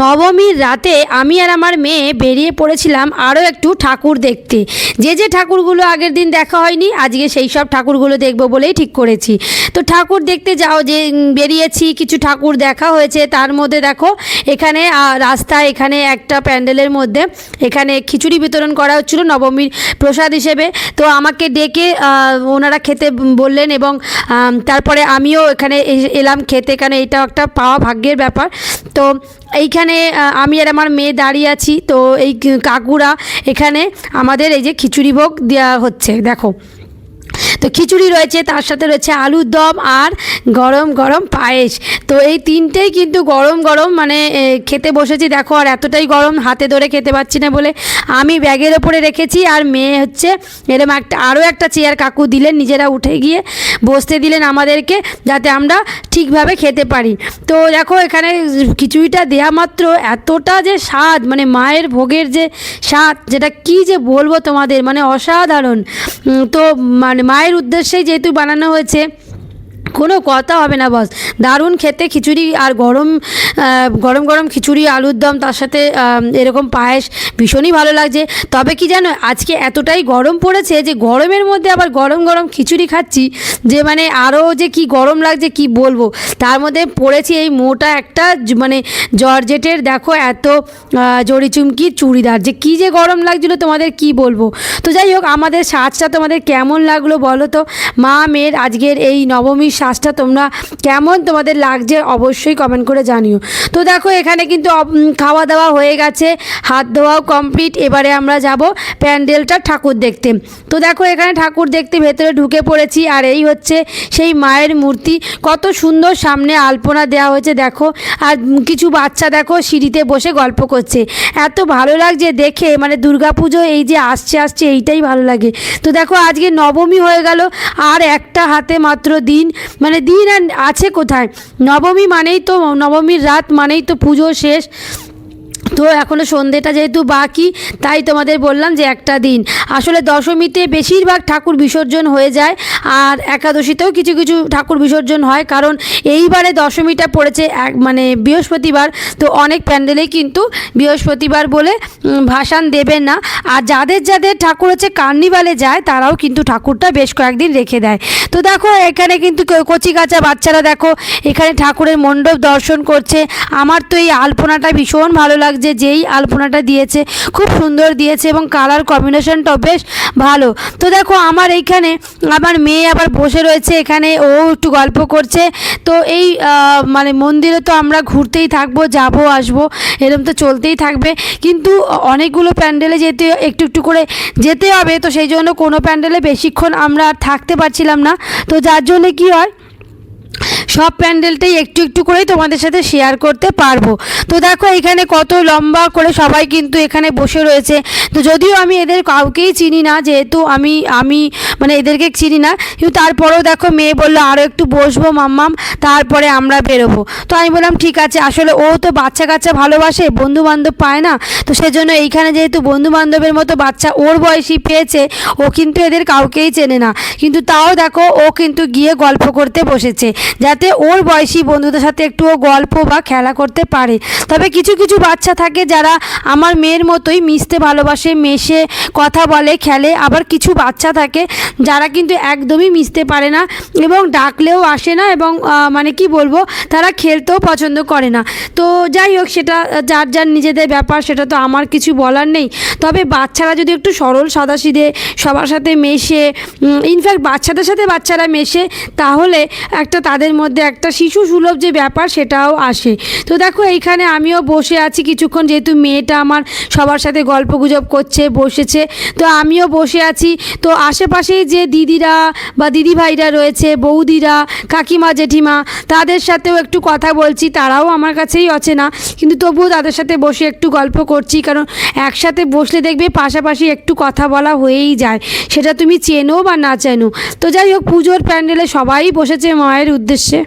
নবমীর রাতে আমি আর আমার মেয়ে বেরিয়ে পড়েছিলাম আরও একটু ঠাকুর দেখতে। যে যে ঠাকুরগুলো আগের দিন দেখা হয়নি, আজকে সেই সব ঠাকুরগুলো দেখব বলেই ঠিক করেছি। তো ঠাকুর দেখতে যাও যে বেরিয়েছি, কিছু ঠাকুর দেখা হয়েছে। তার মধ্যে দেখো, এখানে রাস্তা, এখানে একটা প্যান্ডেলের মধ্যে এখানে খিচুড়ি বিতরণ করা হচ্ছিল নবমীর প্রসাদ হিসেবে। তো আমাকে ডেকে ওনারা খেতে বললেন এবং তারপরে আমিও এখানে এলাম খেতে। কারণ এটা একটা পাওয়া ভাগ্যের ব্যাপার। তো এইখানে আমি আর আমার মেয়ে দাঁড়িয়ে আছি। তো এই কাকুরা এখানে আমাদের এই যে খিচুড়ি ভোগ দেওয়া হচ্ছে, দেখো। তো খিচুড়ি রয়েছে, তার সাথে রয়েছে আলুর দম আর গরম গরম পায়েস। তো এই তিনটেই কিন্তু গরম গরম মানে খেতে বসেছি। দেখো, আর এতটাই গরম হাতে ধরে খেতে পাচ্ছি না বলে আমি ব্যাগের ওপরে রেখেছি আর মেয়ে হচ্ছে এরকম একটা, আরও একটা চেয়ার কাকু দিলেন, নিজেরা উঠে গিয়ে বসতে দিলেন আমাদেরকে যাতে আমরা ঠিকভাবে খেতে পারি। তো দেখো, এখানে খিচুড়িটা দেয়া মাত্র এতটা যে স্বাদ মানে মায়ের ভোগের যে স্বাদ, যেটা কি যে বলব তোমাদের মানে অসাধারণ। তো মানে মায়ের উদ্দেশ্যেই যেহেতু বানানো হয়েছে কোনো কথা হবে না, বস। দারুণ খেতে খিচুড়ি আর গরম গরম গরম খিচুড়ি, আলুর দম, তার সাথে এরকম পায়েস ভীষণই ভালো লাগছে। তবে কি জানো, আজকে এতটাই গরম পড়েছে যে গরমের মধ্যে আবার গরম গরম খিচুড়ি খাচ্ছি, যে মানে আরও যে কি গরম লাগছে কি বলব। তার মধ্যে পড়েছি এই মোটা একটা মানে জর্জেটের, দেখো এত জড়ি চুমকি চুড়িদার। যে কি যে গরম লাগছিল তোমাদের কি বলব। তো যাই হোক, আমাদের সাজটা তোমাদের কেমন লাগল বলো তো? মা, মেয়ের আজকের এই নবমীর সাজটা তোমরা কেমন তোমাদের লাগছে অবশ্যই কমেন্ট করে জানিও। তো দেখো, এখানে কিন্তু খাওয়া দাওয়া হয়ে গেছে, হাত ধোয়াও কমপ্লিট এবারে আমরা যাব প্যান্ডেলটা ঠাকুর দেখতে। তো দেখো, এখানে ঠাকুর দেখতে ভেতরে ঢুকে পড়েছি, আর এই হচ্ছে সেই মায়ের মূর্তি। কত সুন্দর সামনে আলপনা দেওয়া হয়েছে, দেখো। আর কিছু বাচ্চা, দেখো, সিঁড়িতে বসে গল্প করছে। এত ভালো লাগছে দেখে মানে দুর্গাপুজো এই যে আসছে আসছে, এইটাই ভালো লাগে। তো দেখো, আজকে নবমী হয়ে গেল, আর একটা হাতে মাত্র দিন। মানে দিন আর আছে কোথায়? নবমী মানেই তো নবমীর রাত মানেই তো পুজো শেষ। তো এখনও সন্ধেটা যেহেতু বাকি, তাই তোমাদের বললাম যে একটা দিন। আসলে দশমীতে বেশিরভাগ ঠাকুর বিসর্জন হয়ে যায়, আর একাদশীতেও কিছু কিছু ঠাকুর বিসর্জন হয়, কারণ এইবারে দশমীটা পড়েছে এক মানে বৃহস্পতিবার, তো অনেক প্যান্ডেলেই কিন্তু বৃহস্পতিবার বলে ভাসান দেবেন না। আর যাদের যাদের ঠাকুর হচ্ছে কার্নিভালে যায়, তারাও কিন্তু ঠাকুরটা বেশ কয়েকদিন রেখে দেয়। তো দেখো, এখানে কিন্তু কচি কাঁচা বাচ্চারা দেখো, এখানে ঠাকুরের মণ্ডপ দর্শন করছে। আমার তো এই আলপনাটা ভীষণ ভালো লাগছে, যেই আলপনাটা দিয়েছে, খুব সুন্দর দিয়েছে এবং কালার কম্বিনেশনটাও বেশ ভালো। তো দেখো, আমার এইখানে আমার মেয়ে আবার বসে রয়েছে, এখানে ও একটু গল্প করছে। তো এই মানে মন্দিরে তো আমরা ঘুরতেই থাকব, যাব, আসব এরকম তো চলতেই থাকবে। কিন্তু অনেকগুলো প্যান্ডেলে যেতে, একটু একটু করে যেতে হবে, তো সেই জন্য কোনো প্যান্ডেলে বেশিক্ষণ আমরা আর থাকতে পারছিলাম না। তো যার জন্য কি হয় সব প্যান্ডেলটাই একটু একটু করেই তোমাদের সাথে শেয়ার করতে পারব। তো দেখো, এখানে কত লম্বা করে সবাই কিন্তু এখানে বসে রয়েছে। তো যদিও আমি এদের কাউকেই চিনি না, যেহেতু আমি আমি মানে এদেরকে চিনি না, কিন্তু তারপরেও দেখো মেয়ে বলল আরও একটু বসবো মাম্মাম, তারপরে আমরা বেরোবো। তো আমি বললাম, ঠিক আছে। আসলে ও তো বাচ্চা কাচ্চা ভালোবাসে বন্ধু বান্ধব পায় না। তো সেজন্য এইখানে যেহেতু বন্ধু বান্ধবের মতো বাচ্চা ওর বয়সী পেয়েছে, ও কিন্তু এদের কাউকেই চেনে না। কিন্তু তাও দেখো, ও কিন্তু গিয়ে গল্প করতে বসেছে, যাতে ওর বয়সী বন্ধুদের সাথে একটু গল্প বা খেলা করতে পারে। তবে কিছু কিছু বাচ্চা থাকে যারা আমার মেয়ের মতোই মিশতে ভালোবাসে, মেশে, কথা বলে, খেলে। আবার কিছু বাচ্চা থাকে যারা কিন্তু একদমই মিশতে পারে না এবং ডাকলেও আসে না এবং মানে কি বলব, তারা খেলতেও পছন্দ করে না। তো যাই হোক, সেটা যার যার নিজেদের ব্যাপার, সেটা তো আমার কিছু বলার নেই। তবে বাচ্চারা যদি একটু সরল সাদাসিধে, সবার সাথে মেশে ইনফ্যাক্ট বাচ্চাদের সাথে বাচ্চারা মেশে, তাহলে একটা তাদের মধ্যে একটা শিশু সুলভ যে ব্যাপার সেটাও আসে। তো দেখো, এইখানে আমিও বসে আছি কিছুক্ষণ, যেহেতু মেয়েটা আমার সবার সাথে গল্প গুজব করছে, বসেছে, তো আমিও বসে আছি। তো আশেপাশেই যে দিদিরা বা দিদি ভাইরা রয়েছে, বৌদিরা, কাকিমা, জেঠিমা, তাদের সাথেও একটু কথা বলছি, তারাও আমার কাছেই অচেনা। কিন্তু তবুও তাদের সাথে বসে একটু গল্প করছি, কারণ একসাথে বসলে দেখবে পাশাপাশি একটু কথা বলা হয়েই যায়। সেটা তুমি চেনো বা না চেনো? তো যাই হোক, পুজোর প্যান্ডেলে সবাই বসেছে মায়ের উদ্দেশ্যে।